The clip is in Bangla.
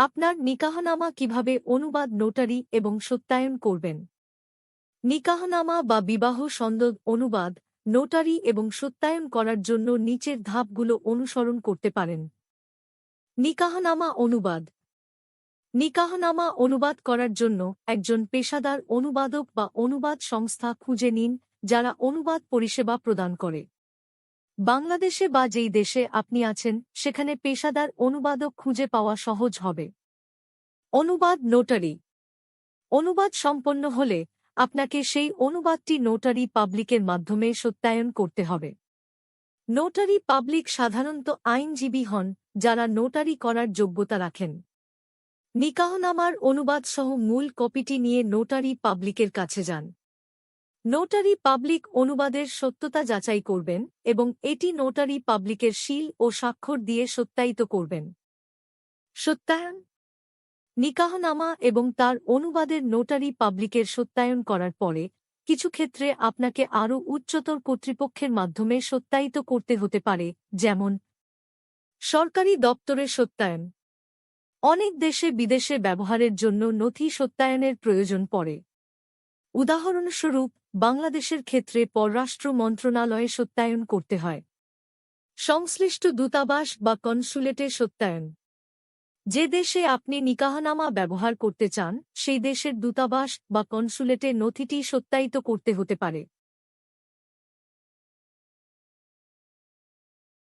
আপনার নিকাহনামা কীভাবে অনুবাদ, নোটারি এবং সত্যায়ন করবেন? নিকাহনামা বা বিবাহ সন্দদ অনুবাদ, নোটারি এবং সত্যায়ন করার জন্য নিচের ধাপগুলো অনুসরণ করতে পারেন। নিকাহনামা, অনুবাদ। নিকাহনামা, অনুবাদ করার জন্য একজন পেশাদার অনুবাদক বা অনুবাদ সংস্থা খুঁজে নিন, যারা অনুবাদ পরিষেবা প্রদান করে। বাংলাদেশে বা যেই দেশে আপনি আছেন, সেখানে পেশাদার অনুবাদক খুঁজে পাওয়া সহজ হবে। অনুবাদ নোটারি। অনুবাদ সম্পন্ন হলে আপনাকে সেই অনুবাদটি নোটারি পাবলিকের মাধ্যমে সত্যায়ন করতে হবে। নোটারি পাবলিক সাধারণত আইনজীবী হন, যারা নোটারি করার যোগ্যতা রাখেন। নিকাহনামার অনুবাদসহ মূল কপিটি নিয়ে নোটারি পাবলিকের কাছে যান। নোটারি পাবলিক অনুবাদের সত্যতা যাচাই করবেন এবং এটি নোটারি পাবলিকের শিল ও স্বাক্ষর দিয়ে সত্যায়িত করবেন। সত্যায়ন। নিকাহনামা এবং তার অনুবাদের নোটারি পাবলিকের সত্যায়ন করার পরে কিছু ক্ষেত্রে আপনাকে আরও উচ্চতর কর্তৃপক্ষের মাধ্যমে সত্যায়িত করতে হতে পারে, যেমন সরকারি দপ্তরের সত্যায়ন। অনেক দেশে বিদেশে ব্যবহারের জন্য নথি সত্যায়নের প্রয়োজন পড়ে। উদাহরণস্বরূপ বাংলাদেশের ক্ষেত্রে পররাষ্ট্র মন্ত্রণালয়ে সত্যায়ন করতে হয়। সংশ্লিষ্ট দূতাবাস বা কনসুলেটে সত্যায়ন। যে দেশে আপনি নিকাহনামা ব্যবহার করতে চান, সেই দেশের দূতাবাস বা কনসুলেটে নথিটি সত্যায়িত করতে হতে পারে।